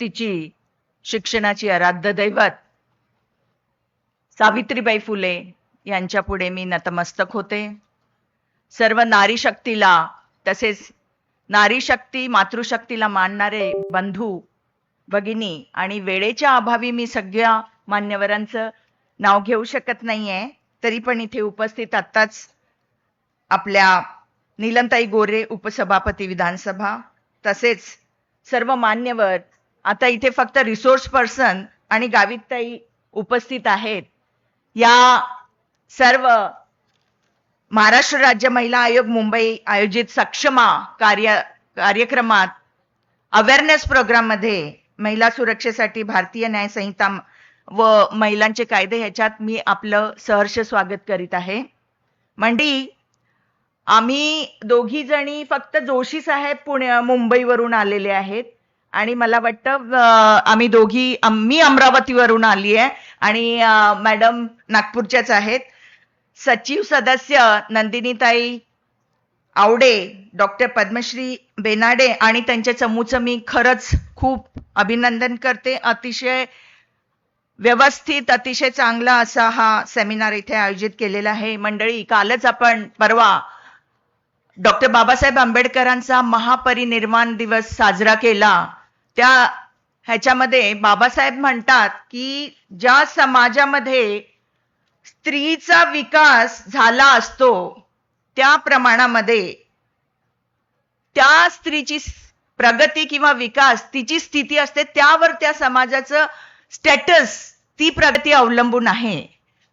शक्तीची शिक्षणाची आराध्य दैवत सावित्रीबाई फुले यांच्या पुढे मी नतमस्तक होते. सर्व नारी शक्तीला तसेच नारी शक्ती मातृशक्तीला मानणारे बंधू भगिनी आणि वेळेच्या अभावी मी सगळ्या मान्यवरांचं नाव घेऊ शकत नाहीये तरी पण इथे उपस्थित आत्ताच आपल्या निलंताई गोरे उपसभापती विधानसभा तसेच सर्व मान्यवर आता इथे फक्त रिसोर्स पर्सन आणि गावितताई उपस्थित आहेत. या सर्व महाराष्ट्र राज्य महिला आयोग मुंबई आयोजित सक्षमा कार्य कार्यक्रमात अवेअरनेस प्रोग्राममध्ये महिला सुरक्षेसाठी भारतीय न्याय संहिता व महिलांचे कायदे ह्याच्यात मी आपलं सहर्ष स्वागत करीत आहे. मंडी आम्ही दोघी जणी फक्त जोशी साहेब पुणे मुंबईवरून आलेले आहेत. आणि मला वाटतं आम्ही दोघी मी अमरावतीवरून आली आहे आणि मॅडम नागपूरच्याच आहेत. सचिव सदस्य नंदिनीताई आवडे डॉक्टर पद्मश्री बेनाडे आणि त्यांच्या चमूचं मी खरंच खूप अभिनंदन करते. अतिशय व्यवस्थित अतिशय चांगला असा हा सेमिनार इथे आयोजित केलेला आहे. मंडळी कालच आपण परवा डॉक्टर बाबासाहेब आंबेडकरांचा महापरिनिर्वाण दिवस साजरा केला. त्या ह्याच्यामध्ये बाबासाहेब म्हणतात की ज्या समाजामध्ये स्त्रीचा विकास झाला असतो त्या प्रमाणामध्ये त्या स्त्रीची प्रगती किंवा विकास तिची स्थिती असते त्यावर त्या समाजाचं स्टेटस ती प्रगती अवलंबून आहे.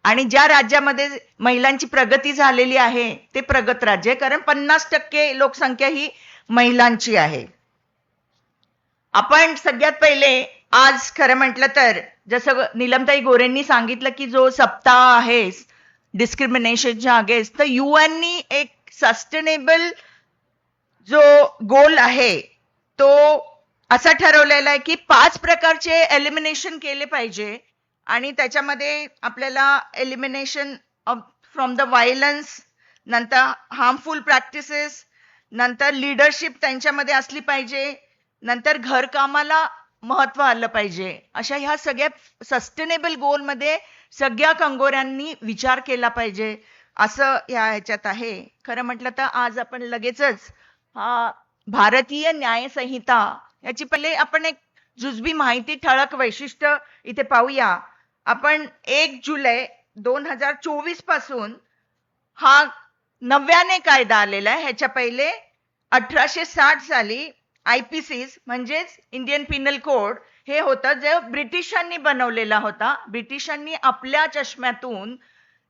आणि ज्या राज्यामध्ये महिलांची प्रगती झालेली आहे ते प्रगत राज्य आहे. कारण पन्नास टक्के लोकसंख्या ही महिलांची आहे. आपण सगळ्यात पहिले आज खरं म्हटलं तर जसं नीलमताई गोरेंनी सांगितलं की जो सप्ताह आहे डिस्क्रिमिनेशनच्या अगेन्स्ट तर युएननी एक सस्टेनेबल जो गोल आहे तो असा ठरवलेला आहे की पाच प्रकारचे एलिमिनेशन केले पाहिजे आणि त्याच्यामध्ये आपल्याला एलिमिनेशन फ्रॉम द व्हायलन्स नंतर हार्मफुल प्रॅक्टिसेस नंतर लिडरशिप त्यांच्यामध्ये असली पाहिजे नंतर घरकामाला महत्त्व आलं पाहिजे. अशा ह्या सगळ्या सस्टेनेबल गोलमध्ये सगळ्या कंगोऱ्यांनी विचार केला पाहिजे. असं ह्या ह्याच्यात आहे. खरं म्हटलं तर आज आपण लगेचच हा भारतीय न्यायसंहिता याची पहिले आपण एक जुजबी माहिती ठळक वैशिष्ट्य इथे पाहूया. आपण एक जुलै दोन हजार चोवीसपासून हा नव्याने कायदा आलेला आहे. ह्याच्या पहिले अठराशे साठ साली आयपीसीस म्हणजेच इंडियन पिनल कोड हे होतं जे ब्रिटिशांनी बनवलेला होता. ब्रिटिशांनी आपल्या चष्म्यातून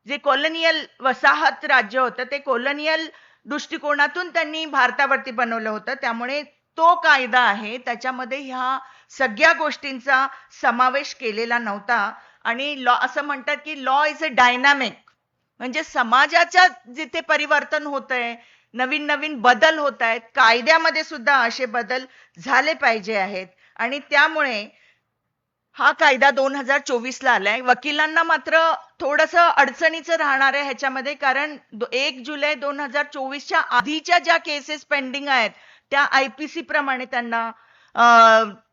जे कोलनियल वसाहत राज्य होतं ते कोलनियल दृष्टिकोनातून त्यांनी भारतावरती बनवलं होतं. त्यामुळे तो कायदा आहे. त्याच्यामध्ये ह्या सगळ्या गोष्टींचा समावेश केलेला नव्हता. आणि लॉ असं म्हणतात की लॉ इज अ डायनामिक म्हणजे समाजाच्या जिथे परिवर्तन होत आहे नवीन नवीन बदल होत आहेत. कायद्यामध्ये सुद्धा असे बदल झाले पाहिजे आहेत. आणि त्यामुळे हा कायदा दोन हजार चोवीस ला आलाय. वकिलांना मात्र थोडस अडचणीचं राहणार आहे ह्याच्यामध्ये. कारण एक जुलै दोन हजार चोवीसच्या आधीच्या ज्या केसेस पेंडिंग आहेत त्या आयपीसी प्रमाणे त्यांना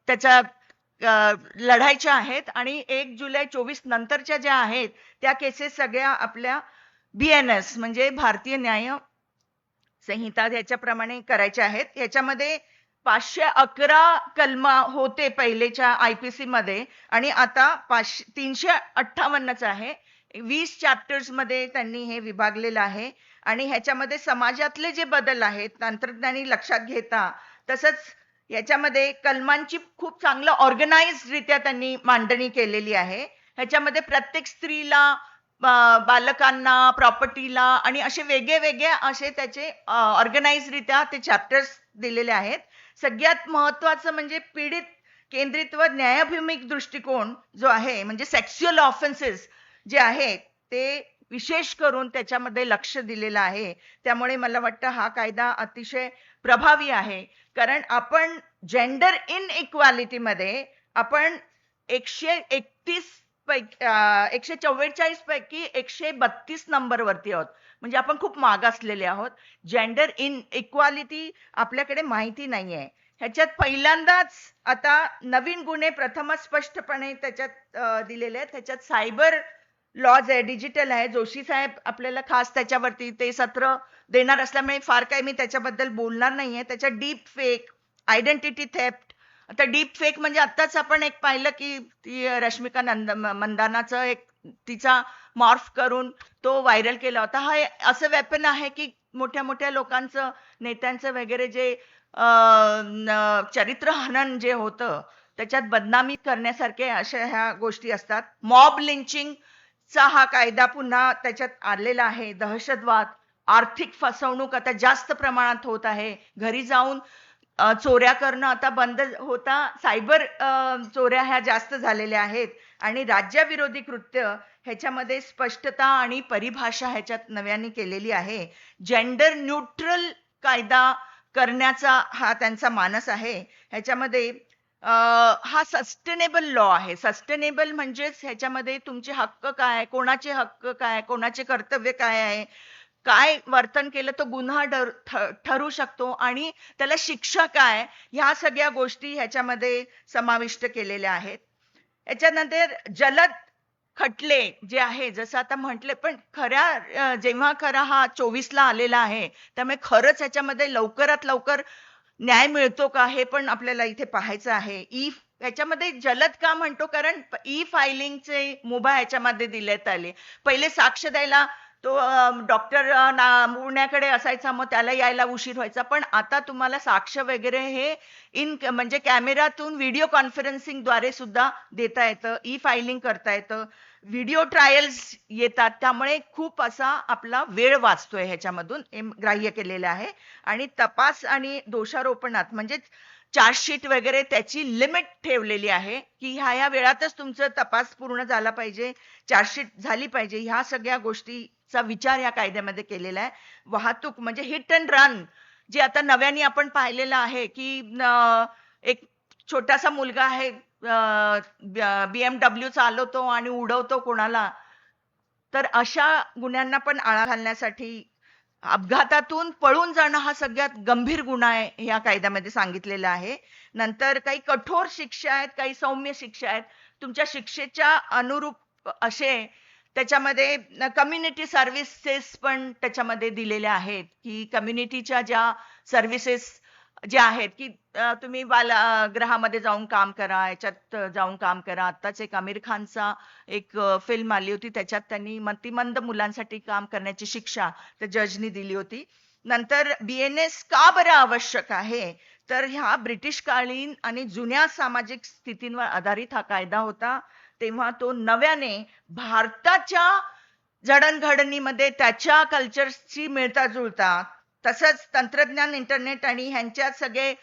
त्याच्या लढायच्या आहेत. आणि एक जुलै चोवीस नंतरच्या ज्या आहेत त्या केसेस सगळ्या आपल्या बी एन एस म्हणजे भारतीय न्याय संहिता याच्याप्रमाणे करायच्या आहेत. याच्यामध्ये पाचशे अकरा कलम होते पहिलेच्या आयपीसी मध्ये आणि आता पाचशे तीनशे अठ्ठावन्नच आहे. वीस चॅप्टर्समध्ये त्यांनी हे विभागलेलं आहे आणि ह्याच्यामध्ये समाजातले जे बदल आहेत तंत्रज्ञानी लक्षात घेता तसंच याच्यामध्ये कलमांची खूप चांगलं ऑर्गनाईज रित्या त्यांनी मांडणी केलेली आहे. ह्याच्यामध्ये प्रत्येक स्त्रीला बालकांना प्रॉपर्टीला आणि असे वेगळे वेगळे असे त्याचे ऑर्गनाईजरित्या ते चॅप्टर्स दिलेले आहेत. सगळ्यात महत्वाचं म्हणजे पीडित केंद्रित व न्यायाभिमुख दृष्टिकोन जो आहे म्हणजे सेक्स्युअल ऑफेन्सेस जे आहेत ते विशेष करून त्याच्यामध्ये लक्ष दिलेलं आहे. त्यामुळे मला वाटतं हा कायदा अतिशय प्रभावी आहे. कारण आपण जेंडर इन इक्वालिटीमध्ये आपण एकशे एकतीस एकशे चव्वेचाळीस पैकी एकशे बत्तीस नंबर वरती आहोत. म्हणजे आपण खूप मागासलेले आहोत. जेंडर इन इक्वालिटी आपल्याकडे माहिती नाहीये. ह्याच्यात पहिल्यांदाच आता नवीन गुन्हे प्रथमच स्पष्टपणे त्याच्यात दिलेले आहेत. त्याच्यात सायबर लॉज आहे डिजिटल आहे. जोशी साहेब आपल्याला खास त्याच्यावरती ते सत्र देणार असल्यामुळे फार काही मी त्याच्याबद्दल बोलणार नाहीये. त्याच्यात डीप फेक आयडेंटिटी थेप आता डीप फेक म्हणजे आत्ताच आपण एक पाहिलं की ती रश्मिका नंद मंदानाचं एक तिचा मॉर्फ करून तो व्हायरल केला होता. हा असं वेपन आहे की मोठ्या मोठ्या लोकांचं नेत्यांचं वगैरे जे चरित्र हनन जे होतं त्याच्यात बदनामी करण्यासारखे अशा ह्या गोष्टी असतात. मॉब लिंचिंग चा हा कायदा पुन्हा त्याच्यात आलेला आहे. दहशतवाद आर्थिक फसवणूक आता जास्त प्रमाणात होत आहे. घरी जाऊन चोऱ्या करणं आता बंद होता. सायबर चोऱ्या ह्या जास्त झालेल्या आहेत आणि राज्याविरोधी कृत्य ह्याच्यामध्ये स्पष्टता आणि परिभाषा ह्याच्यात नव्याने केलेली आहे. जेंडर न्यूट्रल कायदा करण्याचा हा त्यांचा मानस आहे. ह्याच्यामध्ये हा सस्टेनेबल लॉ आहे. सस्टेनेबल म्हणजेच ह्याच्यामध्ये तुमचे हक्क काय कोणाचे हक्क काय कोणाचे कर्तव्य काय आहे? काय वर्तन केलं तो गुन्हा ठरू शकतो आणि त्याला शिक्षा काय? ह्या सगळ्या गोष्टी ह्याच्यामध्ये समाविष्ट केलेल्या आहेत. याच्यानंतर जलद खटले जे आहे जसं आता म्हटले पण खऱ्या जेव्हा खरा हा चोवीसला आलेला आहे त्यामुळे खरंच याच्यामध्ये लवकरात लवकर न्याय मिळतो का हे पण आपल्याला इथे पाहायचं आहे. ई याच्यामध्ये जलद का म्हणतो? कारण ई फायलिंगचे मुभा याच्यामध्ये देण्यात आले. पहिले साक्ष द्यायला तो डॉक्टर ना मुरण्याकडे असायचा मग त्याला यायला उशीर व्हायचा. पण आता तुम्हाला साक्ष वगैरे हे इन म्हणजे कॅमेरातून व्हिडिओ कॉन्फरन्सिंगद्वारे सुद्धा देता येतं ई फायलिंग करता येतं. व्हिडिओ ट्रायल्स येतात त्यामुळे खूप असा आपला वेळ वाचतोय ह्याच्यामधून ग्राह्य केलेलं आहे. आणि तपास आणि दोषारोपणात म्हणजे चार्जशीट वगैरे त्याची लिमिट ठेवलेली आहे की ह्या ह्या वेळातच तुमचं तपास पूर्ण झाला पाहिजे चार्जशीट झाली पाहिजे ह्या सगळ्या गोष्टीचा विचार या कायद्यामध्ये केलेला आहे. वाहतूक म्हणजे हिट अँड रन जे आता नव्याने आपण पाहिलेलं आहे की एक छोटासा मुलगा आहे बीएमडब्ल्यू चालवतो आणि उडवतो कोणाला तर अशा गुन्ह्यांना पण आळा घालण्यासाठी अपघातातून पळून जाणं हा सगळ्यात गंभीर गुन्हा आहे या कायद्यामध्ये सांगितलेला आहे. नंतर काही कठोर शिक्षा आहेत काही सौम्य शिक्षा आहेत. तुमच्या शिक्षेच्या अनुरूप असे त्याच्यामध्ये कम्युनिटी सर्व्हिसेस पण त्याच्यामध्ये दिलेल्या आहेत. की कम्युनिटीच्या ज्या सर्व्हिसेस जे आहेत की तुम्ही तुम्ही बालगृहामध्ये जाऊन काम करा याच्यात जाऊन काम करा. आत्ताच एक आमिर खानचा एक फिल्म आली होती. त्याच्यात त्यांनी मतिमंद मुलांसाठी काम करण्याची शिक्षा त्या जजनी दिली होती. नंतर बीएनएस का बरं आवश्यक आहे? तर ह्या ब्रिटिश कालीन आणि जुन्या सामाजिक स्थितींवर आधारित हा कायदा होता. तेव्हा तो नव्याने भारताच्या जडणघडणीमध्ये त्याच्या कल्चरची मिळता जुळता तसंच तंत्रज्ञान इंटरनेट आणि ह्यांच्या सगळे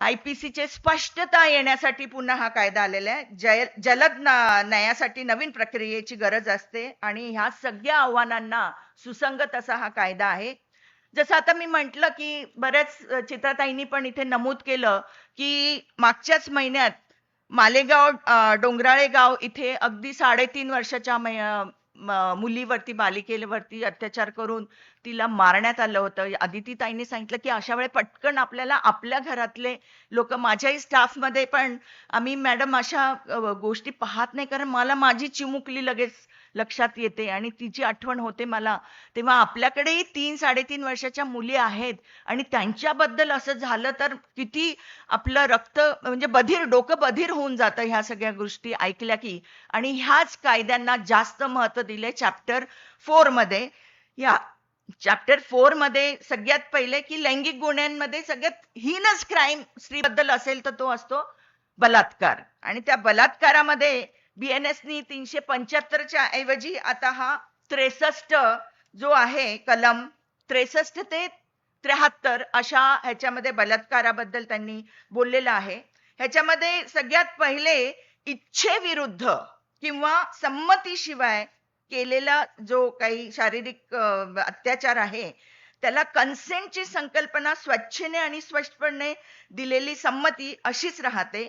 आयपीसीचे स्पष्टता येण्यासाठी पुन्हा हा कायदा आलेला आहे. जय जलद न्यायासाठी नवीन प्रक्रियेची गरज असते आणि ह्या सगळ्या आव्हानांना सुसंगत असा हा कायदा आहे. जसं आता मी म्हंटल की बऱ्याच चित्रताईंनी पण इथे नमूद केलं की मागच्याच महिन्यात मालेगाव डोंगराळे गाव इथे अगदी साडेतीन वर्षाच्या मुलीवरती बालिकेवरती अत्याचार करून तिला मारण्यात आलं होतं. अदितीताईंनी सांगितलं की अशा वेळी पटकन आपल्याला आपल्या घरातले लोक माझ्याही स्टाफमध्ये पण आम्ही मॅडम अशा गोष्टी पाहत नाही. कारण मला माझी चिमुकली लगेच लक्षात येते आणि तिची आठवण होते मला. तेव्हा आपल्याकडेही तीन साडेतीन वर्षाच्या मुली आहेत आणि त्यांच्याबद्दल असं झालं तर किती आपलं रक्त म्हणजे बधीर डोकं बधीर होऊन जातं ह्या सगळ्या गोष्टी ऐकल्या की. आणि ह्याच कायद्यांना जास्त महत्त्व दिले चॅप्टर फोरमध्ये. या चॅप्टर फोरमध्ये सगळ्यात पहिले की लैंगिक गुन्ह्यांमध्ये सगळ्यात हीनच क्राईम स्त्रीबद्दल असेल तर तो असतो बलात्कार. आणि त्या बलात्कारामध्ये बीएनएसनी तीनशे पंच्याहत्तरच्या ऐवजी आता हा त्रेसष्ट जो आहे कलम त्रेसष्ट ते त्र्याहत्तर अशा ह्याच्यामध्ये बलात्काराबद्दल त्यांनी बोललेलं आहे. ह्याच्यामध्ये सगळ्यात पहिले इच्छेविरुद्ध किंवा संमतीशिवाय केलेला जो काही शारीरिक अत्याचार आहे त्याला कन्सेंटची संकल्पना स्वच्छेने आणि स्पष्टपणे दिलेली संमती अशीच राहते.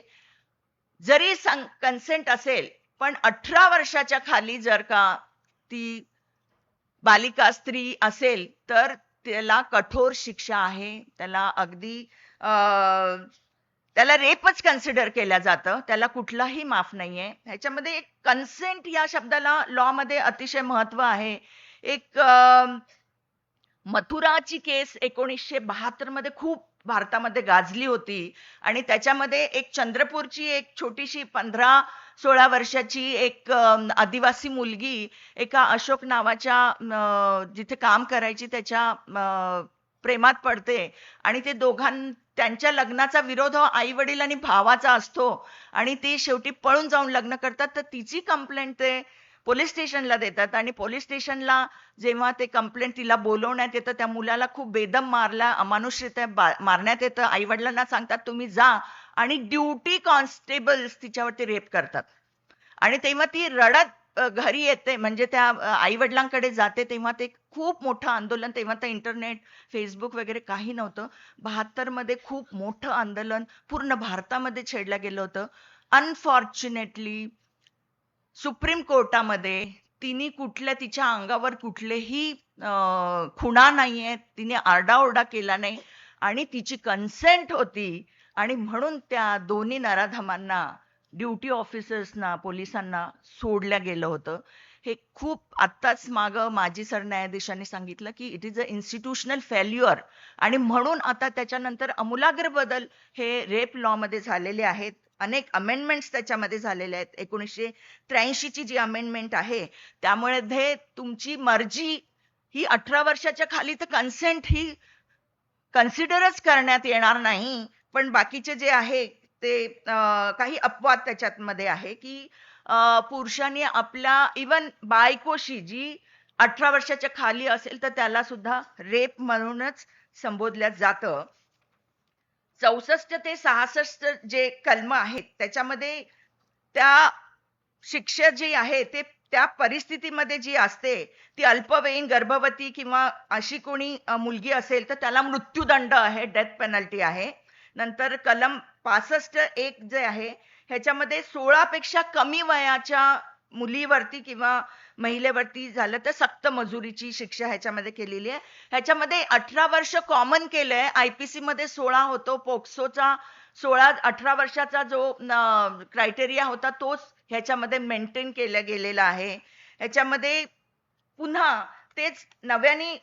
जरी कन्सेंट असेल पण अठरा वर्षाच्या खाली जर का ती बालिका स्त्री असेल तर त्याला कठोर शिक्षा आहे. त्याला अगदी अं, त्याला रेपच कन्सिडर केलं जातं. त्याला कुठलाही माफ नाहीये. ह्याच्यामध्ये एक कन्सेंट या शब्दाला लॉ मध्ये अतिशय महत्त्व आहे. एक मथुराची केस एकोणीसशे बहात्तरमध्ये खूप भारतामध्ये गाजली होती. आणि त्याच्यामध्ये एक चंद्रपूरची एक छोटीशी पंधरा सोळा वर्षाची एक आदिवासी मुलगी एका अशोक नावाच्या जिथे काम करायची त्याच्या प्रेमात पडते. आणि ते दोघां त्यांच्या लग्नाचा विरोध आई वडील आणि भावाचा असतो. आणि ती शेवटी पळून जाऊन लग्न करतात. तर तिची कंप्लेंट ते पोलीस स्टेशनला देतात. आणि पोलीस स्टेशनला जेव्हा ते कंप्लेंट तिला बोलवण्यात येतं त्या मुलाला खूप बेदम मारला अमानुषरित्या मारण्यात येतं. आई वडिलांना सांगतात तुम्ही जा आणि ड्युटी कॉन्स्टेबल्स तिच्यावरती रेप करतात. आणि तेव्हा ती रडत घरी येते. म्हणजे त्या आई वडिलांकडे जाते तेव्हा ते खूप मोठं आंदोलन तेव्हा तर इंटरनेट फेसबुक वगैरे काही नव्हतं. बहात्तरमध्ये खूप मोठं आंदोलन पूर्ण भारतामध्ये छेडलं गेलं होतं. अनफॉर्च्युनेटली सुप्रीम कोर्टामध्ये तिने कुठल्या तिच्या अंगावर कुठलेही खुणा नाहीये. तिने आरडाओरडा केला नाही. आणि तिची कन्सेंट होती. आणि म्हणून त्या दोन्ही नराधमांना ड्युटी ऑफिसर्सना पोलिसांना सोडल्या गेलं होतं. हे खूप आत्ताच मागं माजी सरन्यायाधीशांनी सांगितलं की it is a institutional failure आणि म्हणून आता त्याच्यानंतर अमूलाग्र बदल हे रेप लॉ मध्ये झालेले आहेत. अनेक अमेंडमेंट्स त्याच्यामध्ये झालेले आहेत. एकोणीसशे त्र्याऐंशी ची जी अमेंडमेंट आहे त्यामुळे हे तुमची मर्जी ही अठरा वर्षाच्या खाली तर कन्सेंट ही कन्सिडरच करण्यात येणार नाही. पण बाकीचे जे आहे ते काही अपवाद त्याच्यात मध्ये आहे की पुरुषाने पुरुषांनी आपल्या इवन बायकोशी जी अठरा वर्षाच्या खाली असेल तर त्याला सुद्धा रेप म्हणूनच संबोधल्या जातं. चौसष्ट ते सहासष्ट जे कलम आहेत त्याच्यामध्ये त्या शिक्षा जी आहे ते त्या परिस्थितीमध्ये जी असते ती अल्पवयीन गर्भवती किंवा अशी कोणी मुलगी असेल तर त्याला मृत्यूदंड आहे डेथ पेनल्टी आहे. नंतर कलम पासष्ट एक जे आहे ह्याच्यामध्ये सोळा पेक्षा कमी वयाच्या मुलीवरती किंवा महिलेवरती झालं तर सक्त मजुरीची शिक्षा ह्याच्यामध्ये केलेली आहे. ह्याच्यामध्ये अठरा वर्ष कॉमन केलंय. आयपीसी मध्ये सोळा होतो. पोक्सोचा सोळा अठरा वर्षाचा जो क्रायटेरिया होता तोच ह्याच्यामध्ये मेंटेन केला गेलेला आहे. ह्याच्यामध्ये पुन्हा तेच नव्याने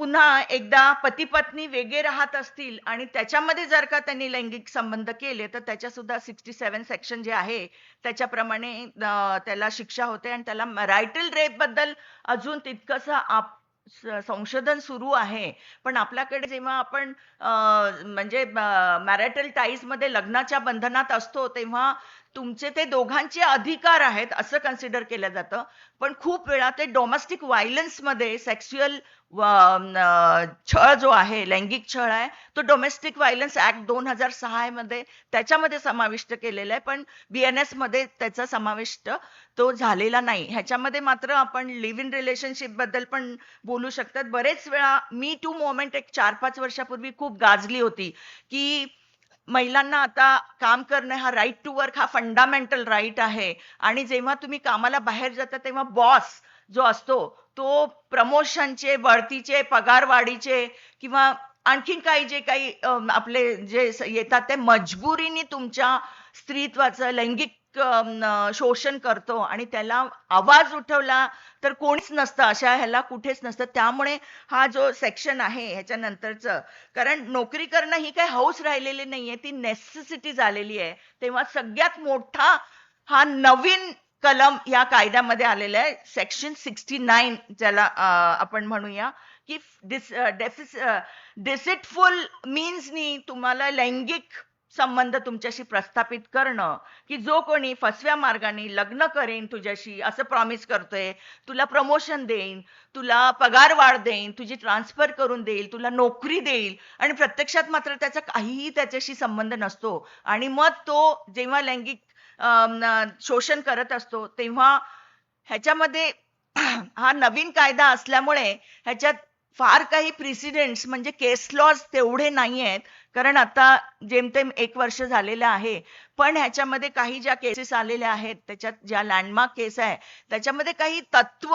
पुन्हा एकदा पती पत्नी वेगळे राहत असतील आणि त्याच्यामध्ये जर का त्यांनी लैंगिक संबंध केले तर त्याच्या सुद्धा सिक्स्टी सेव्हन सेक्शन जे आहे त्याच्याप्रमाणे त्याला शिक्षा होते आणि त्याला मॅरायटल रेपबद्दल अजून तितकंसं आप संशोधन सुरू आहे. पण आपल्याकडे जेव्हा आपण म्हणजे मॅरेटल टाईजमध्ये लग्नाच्या बंधनात असतो तेव्हा तुमचे ते दोघांचे अधिकार आहेत असं कन्सिडर केलं जातं. पण खूप वेळा ते डोमेस्टिक व्हायलन्समध्ये सेक्स्युअल छळ जो आहे लैंगिक छळ आहे तो डोमेस्टिक व्हायलन्स ऍक्ट दोन हजार सहा मध्ये त्याच्यामध्ये समाविष्ट केलेला आहे. पण बी एन एसमध्ये त्याचा समाविष्ट तो झालेला नाही. ह्याच्यामध्ये मात्र आपण लिव्ह इन रिलेशनशिपबद्दल पण बोलू शकतात. बरेच वेळा मी टू मोमेंट एक चार पाच वर्षापूर्वी खूप गाजली होती की महिलांना आता काम करणं हा राईट टू वर्क हा फंडामेंटल राईट आहे. आणि जेव्हा तुम्ही कामाला बाहेर जाता तेव्हा बॉस जो असतो तो प्रमोशनचे बढतीचे पगारवाढीचे किंवा आणखीन काही जे काही आपले जे येतात ते मजबुरीने तुमच्या स्त्रीत्वाचं लैंगिक शोषण करतो आणि त्याला आवाज उठवला तर कोणीच नसतं अशा ह्याला कुठेच नसतं. त्यामुळे हा जो सेक्शन आहे ह्याच्यानंतरचं कारण नोकरी करणं ही काही हौस राहिलेली नाहीये ती नेसेसिटी झालेली आहे. तेव्हा सगळ्यात मोठा हा नवीन कलम या कायद्यामध्ये आलेला आहे. सेक्शन सिक्स्टी नाईन ज्याला आपण म्हणूया की डिस डिसिटफुल मीन्सनी तुम्हाला लैंगिक संबंध तुमच्याशी प्रस्थापित करणं की जो कोणी फसव्या मार्गाने लग्न करेन तुझ्याशी असं प्रॉमिस करतोय तुला प्रमोशन देईन तुला पगार वाढ देईन तुझी ट्रान्सफर करून देईल तुला नोकरी देईल आणि प्रत्यक्षात मात्र त्याचा काहीही त्याच्याशी संबंध नसतो. आणि मग तो जेव्हा लैंगिक शोषण करत असतो तेव्हा ह्याच्यामध्ये हा नवीन कायदा असल्यामुळे ह्याच्यात फार काही प्रिसिडेंट्स म्हणजे केस लॉज तेवढे नाही आहेत कारण आता जेमतेम एक वर्ष झालेलं आहे. पण ह्याच्यामध्ये काही ज्या केसेस आलेल्या आहेत त्याच्यात ज्या लँडमार्क केस आहे त्याच्यामध्ये काही तत्व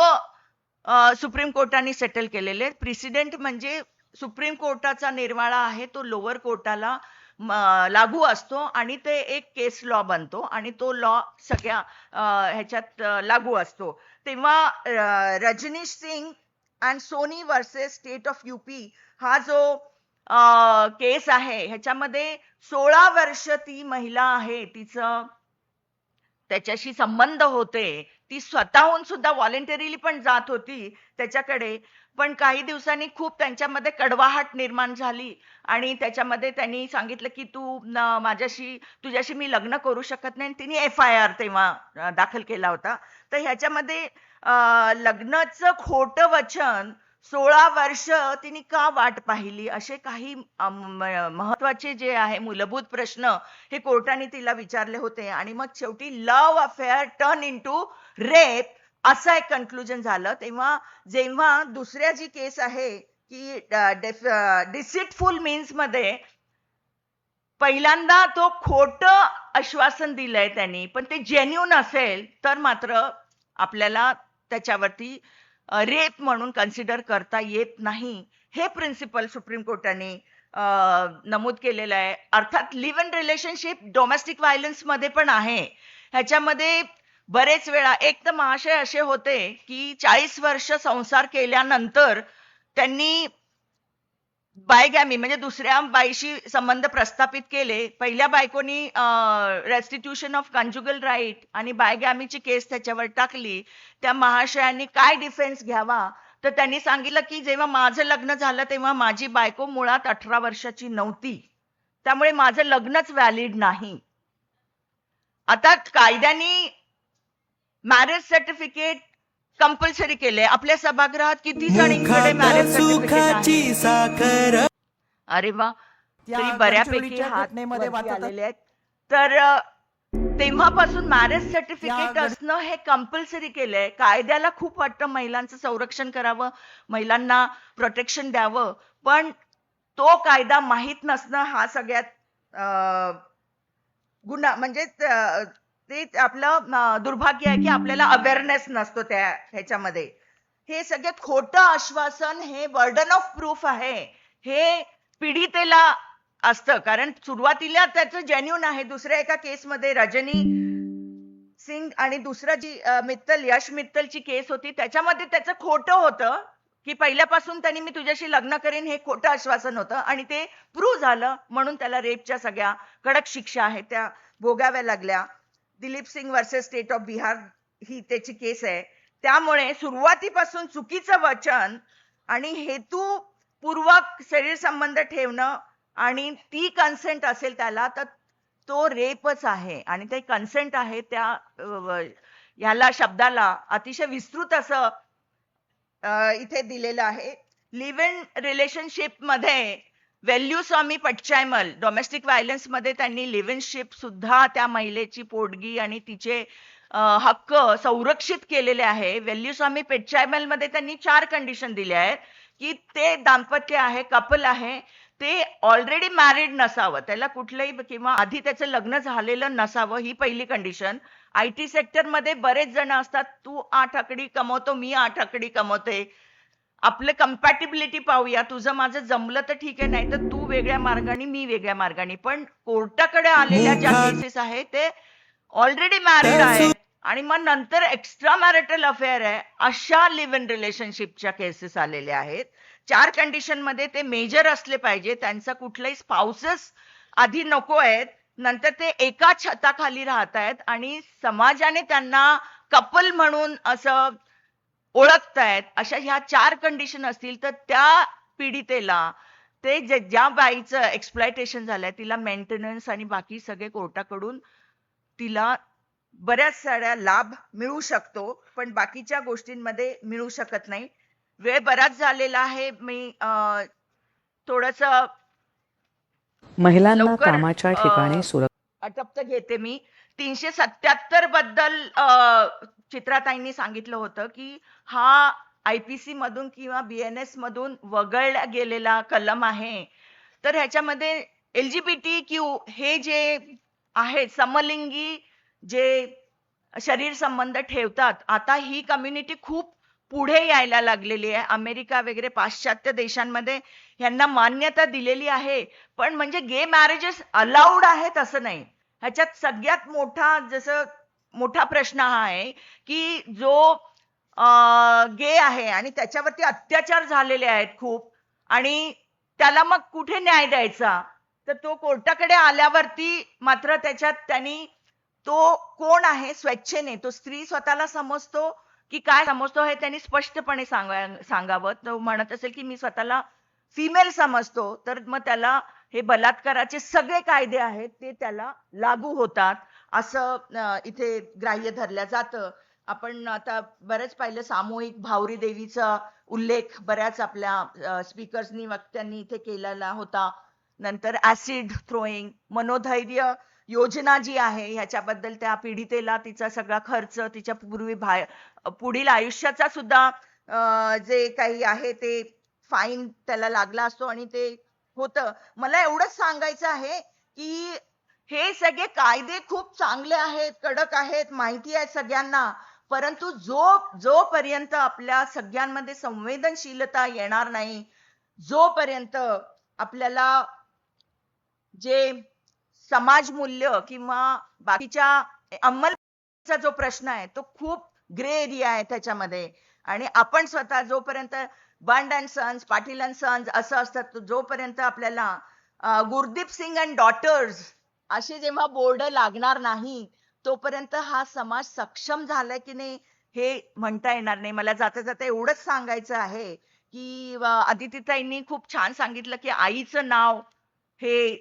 सुप्रीम कोर्टाने सेटल केलेले प्रिसिडेंट म्हणजे सुप्रीम कोर्टाचा निर्वाळा आहे तो लोअर कोर्टाला लागू असतो आणि ते एक केस लॉ बनतो आणि तो लॉ सगळ्या ह्याच्यात लागू असतो. तेव्हा Rajneesh Singh and Soni versus state of UP हा जो केस आहे ह्याच्यामध्ये सोळा वर्ष ती महिला आहे तिचं त्याच्याशी संबंध होते. ती स्वतःहून सुद्धा व्हॉलेंटरीली पण जात होती त्याच्याकडे. पण काही दिवसांनी खूप त्यांच्यामध्ये कडवाहट निर्माण झाली आणि त्याच्यामध्ये त्यांनी सांगितलं की तू माझ्याशी तुझ्याशी मी लग्न करू शकत नाही. तिने एफ आय आर तेव्हा दाखल केला होता. तर ह्याच्यामध्ये लग्नाचं खोटं वचन सोळा वर्ष तिने का वाट पाहिली? असे काही महत्त्वाचे जे आहे मूलभूत प्रश्न हे कोर्टाने तिला विचारले होते आणि मग शेवटी love affair turn in to rape असं एक कन्क्लुजन झालं. तेव्हा जेव्हा दुसऱ्या जी केस आहे की डिसिटफुल मीन्समध्ये पहिल्यांदा तो खोट आश्वासन दिलंय त्यांनी पण ते जेन्युन असेल तर मात्र आपल्याला त्याच्यावरती रेप म्हणून कन्सिडर करता येत नाही. हे प्रिन्सिपल सुप्रीम कोर्टाने नमूद केलेलं आहे. अर्थात लिव्ह इन रिलेशनशिप डोमेस्टिक व्हायलन्समध्ये पण आहे. ह्याच्यामध्ये बरेच वेळा एक तर महाशय असे होते की चाळीस वर्ष संसार केल्यानंतर त्यांनी बायगॅमी म्हणजे दुसऱ्या बाईशी संबंध प्रस्थापित केले. पहिल्या बायकोनी रेस्टिट्यूशन ऑफ कन्ज्युगल राईट आणि बायगॅमीची केस त्याच्यावर टाकली. त्या महाशयांनी काय डिफेन्स घ्यावा? तर त्यांनी सांगितलं की जेव्हा माझं लग्न झालं तेव्हा माझी बायको मुळात अठरा वर्षाची नव्हती. त्यामुळे माझं लग्नच व्हॅलिड नाही. आता कायद्याने मॅरेज सर्टिफिकेट कंपल्सरी केले. आपल्या सभागृहात किती जणींकडे मॅरेज सर्टिफिकेट अरे वा. बऱ्यापैकी हात वाचत आलेले आहेत. तर तेव्हापासून मॅरेज सर्टिफिकेट असणं हे कंपल्सरी केलंय. कायद्याला खूप वाटतं महिलांचं संरक्षण करावं महिलांना प्रोटेक्शन द्यावं. पण तो कायदा माहीत नसणं हा सगळ्यात गुन्हा म्हणजे ते आपलं दुर्भाग्य आहे की आपल्याला अवेअरनेस नसतो त्या ह्याच्यामध्ये. हे सगळ्यात खोटं आश्वासन हे बर्डन ऑफ प्रूफ आहे. हे पीडितेला असतं. कारण सुरुवातीला त्याचं जेन्युन आहे. दुसऱ्या एका केसमध्ये रजनी सिंग आणि दुसरा जी मित्तल यश मित्तलची केस होती त्याच्यामध्ये त्याचं खोटं होतं की पहिल्यापासून त्यांनी मी तुझ्याशी लग्न करेन हे खोटं आश्वासन होतं आणि ते प्रूव्ह झालं म्हणून त्याला रेपच्या सगळ्या कडक शिक्षा आहेत त्या भोगाव्या लागल्या. Dilip Singh versus state of Bihar ही त्याची केस आहे. त्यामुळे सुरुवातीपासून चुकीचं वचन आणि हेतुपूर्वक शरीर संबंध ठेवणं आणि ती कन्सेंट असेल त्याला तर तो रेपच आहे. आणि ते कन्सेंट आहे त्या ह्याला शब्दाला अतिशय विस्तृत असं इथे दिलेलं आहे. लिव्ह इन रिलेशनशिपमध्ये वेल्यू स्वामी पटचायमल. डोमेस्टिक व्हायलन्समध्ये त्यांनी लिव्ह शिप सुद्धा त्या महिलेची पोटगी आणि तिचे हक्क संरक्षित केलेले आहे. वेल्यू स्वामी पेटचायमलमध्ये त्यांनी चार कंडिशन दिल्या आहेत की ते दाम्पत्य आहे कपल आहे ते ऑलरेडी मॅरिड नसावं. त्याला कुठलंही किंवा आधी त्याचं लग्न झालेलं नसावं ही पहिली कंडिशन आय टी सेक्टरमध्ये बरेच जण असतात तू आठ आकडी कमवतो मी आठ आकडी कमवते. आपलं कम्पॅटिबिलिटी पाहूया. तुझं माझं जमलं तर ठीक आहे नाही तर तू वेगळ्या मार्गाने मी वेगळ्या मार्गाने. पण कोर्टाकडे आलेल्या ज्या केसेस आहेत ते ऑलरेडी मॅरिड आहेत. आणि मग नंतर एक्स्ट्रा मॅरिटल अफेअर आहे अशा लिव्ह इन रिलेशनशिपच्या केसेस आलेल्या आहेत. चार कंडिशनमध्ये ते मेजर असले पाहिजे. त्यांचा कुठलाही स्पाउसेस आधी नको आहेत. नंतर ते एका छताखाली राहत आहेत आणि समाजाने त्यांना कपल म्हणून असं ओळखतायत अशा ह्या चार कंडिशन असतील तर त्या पीडितेला ते ज्या बाईचं एक्सप्लॉयटेशन झालंय तिला मेंटेनन्स आणि बाकी सगळे कोर्टाकडून तिला बऱ्याच साऱ्या लाभ मिळू शकतो पण बाकीच्या गोष्टींमध्ये मिळू शकत नाही. वेळ बराच झालेला आहे मी थोडस महिलांना कामाच्या ठिकाणी अटप्त घेते मी. तीनशे सत्याहत्तरबद्दल चित्राताईंनी सांगितलं होतं की हा आयपीसी मधून किंवा बी एन एस मधून वगळला गेलेला कलम आहे. तर ह्याच्यामध्ये एलजीबीटी क्यू हे जे आहे समलिंगी जे शरीर संबंध ठेवतात आता ही कम्युनिटी खूप पुढे यायला लागलेली आहे. अमेरिका वगैरे पाश्चात्य देशांमध्ये यांना मान्यता दिलेली आहे. पण म्हणजे गे मॅरेजेस अलाउड आहेत असं नाही. ह्याच्यात सगळ्यात मोठा जसं मोठा प्रश्न हा आहे की जो गे आहे आणि त्याच्यावरती अत्याचार झालेले आहेत खूप आणि त्याला मग कुठे न्याय द्यायचा? तर तो कोर्टाकडे आल्यावरती मात्र त्याच्यात त्यांनी तो कोण आहे स्वेच्छेने तो स्त्री स्वतःला समजतो की काय समजतो हे त्यांनी स्पष्टपणे सांगा सांगावं. तो म्हणत असेल की मी स्वतःला फिमेल समजतो तर मग त्याला हे बलात्काराचे सगळे कायदे आहेत ते त्याला लागू होतात. असं इथे ग्राह्य धरलं जातं. आपण आता बरंच पाहिलं सामूहिक भावरी देवीचा उल्लेख बऱ्याच आपल्या स्पीकर्सनी वक्त्यांनी इथे केलेला होता. नंतर ऍसिड थ्रोईंग मनोधैर्य योजना जी आहे ह्याच्याबद्दल त्या पीडितेला तिचा सगळा खर्च तिच्या पूर्वी पुढील आयुष्याचा सुद्धा जे काही आहे ते फाईन त्याला लागला असतो आणि ते होतं. मला एवढंच सांगायचं आहे की हे सगळे कायदे खूप चांगले आहेत कडक आहेत माहिती आहे सगळ्यांना. परंतु जो जोपर्यंत आपल्या सगळ्यांमध्ये संवेदनशीलता येणार नाही जोपर्यंत आपल्याला जे समाज मूल्य किंवा बाकीच्या अंमलचा जो प्रश्न आहे तो खूप ग्रे एरिया आहे त्याच्यामध्ये. आणि आपण स्वतः जोपर्यंत Band and sons Patil and sons असं असतात जोपर्यंत आपल्याला गुरदीप सिंग अँड डॉटर्स असे जेव्हा बोर्ड लागणार नाही तोपर्यंत हा समाज सक्षम झालाय की नाही हे म्हणता येणार नाही. मला जाता जाता एवढंच सांगायचं आहे की अदितीताईंनी खूप छान सांगितलं की आईचं नाव हे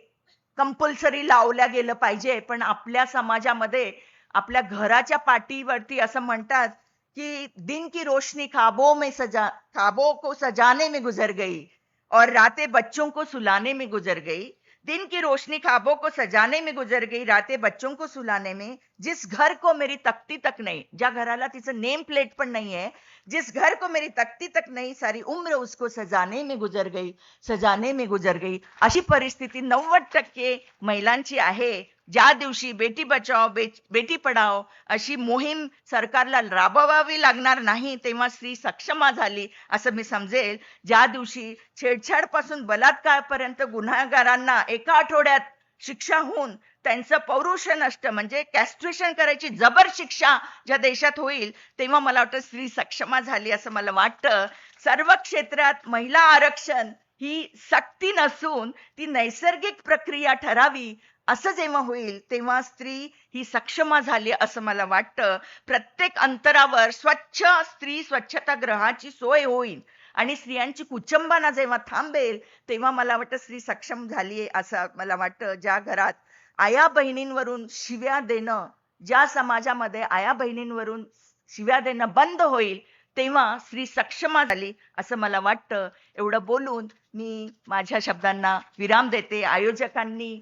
कंपल्सरी लावल्या गेलं पाहिजे पण आपल्या समाजामध्ये आपल्या घराच्या पाठीवरती असं म्हणतात कि दिन की रोशनी खाबो में सजा खाबो को सजाने में गुजर गई और रातें बच्चों को सुलाने में गुजर गई. दिन की रोशनी खाबों को सजाने में गुजर गई रातें बच्चों को सुलाने में जिस घर को मेरी तख्ती तक नाही ज्या घराला तिचं नेम प्लेट पण नाहीये जिस घर को मेरी तख्ती तक नहीं सारी उम्र उसको सजाने में गुजर गई सजाने में गुजर गई। अशी परिस्थिती नव्वद टक्के महिलांची आहे. ज्या दिवशी बेटी बचाओ बे- बेटी पढाओ अशी मोहीम सरकारला राबवावी लागणार नाही तेव्हा स्त्री सक्षमा झाली असं मी समजेल. ज्या दिवशी छेडछाडपासून बलात्कारपर्यंत गुन्हागारांना एका आठवड्यात शिक्षा होऊन त्यांचं पौरुष नष्ट म्हणजे कॅस्ट्रेशन करायची जबर शिक्षा ज्या देशात होईल तेव्हा मला वाटतं स्त्री सक्षमा झाली असं मला वाटतं. सर्व क्षेत्रात महिला आरक्षण ही सक्ती नसून ती नैसर्गिक प्रक्रिया ठरावी असं जेव्हा होईल तेव्हा स्त्री ही सक्षमा झाली असं मला वाटतं. प्रत्येक अंतरावर स्वच्छ स्त्री स्वच्छता ग्रहाची सोय होईल आणि स्त्रियांची कुचंबना जेव्हा थांबेल तेव्हा मला वाटतं स्त्री सक्षम झाली असं मला वाटतं. ज्या घरात आया बहिणींवरून शिव्या देणं ज्या समाजामध्ये आया बहिणींवरून शिव्या देणं बंद होईल तेव्हा स्त्री सक्षमा झाली असं मला वाटतं. एवढं बोलून मी माझ्या शब्दांना विराम देते. आयोजकांनी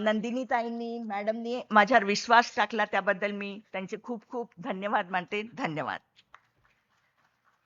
नंदिनी ताईंनी मॅडमनी माझ्यावर विश्वास टाकला त्याबद्दल मी त्यांचे खूप खूप धन्यवाद मानते. धन्यवाद.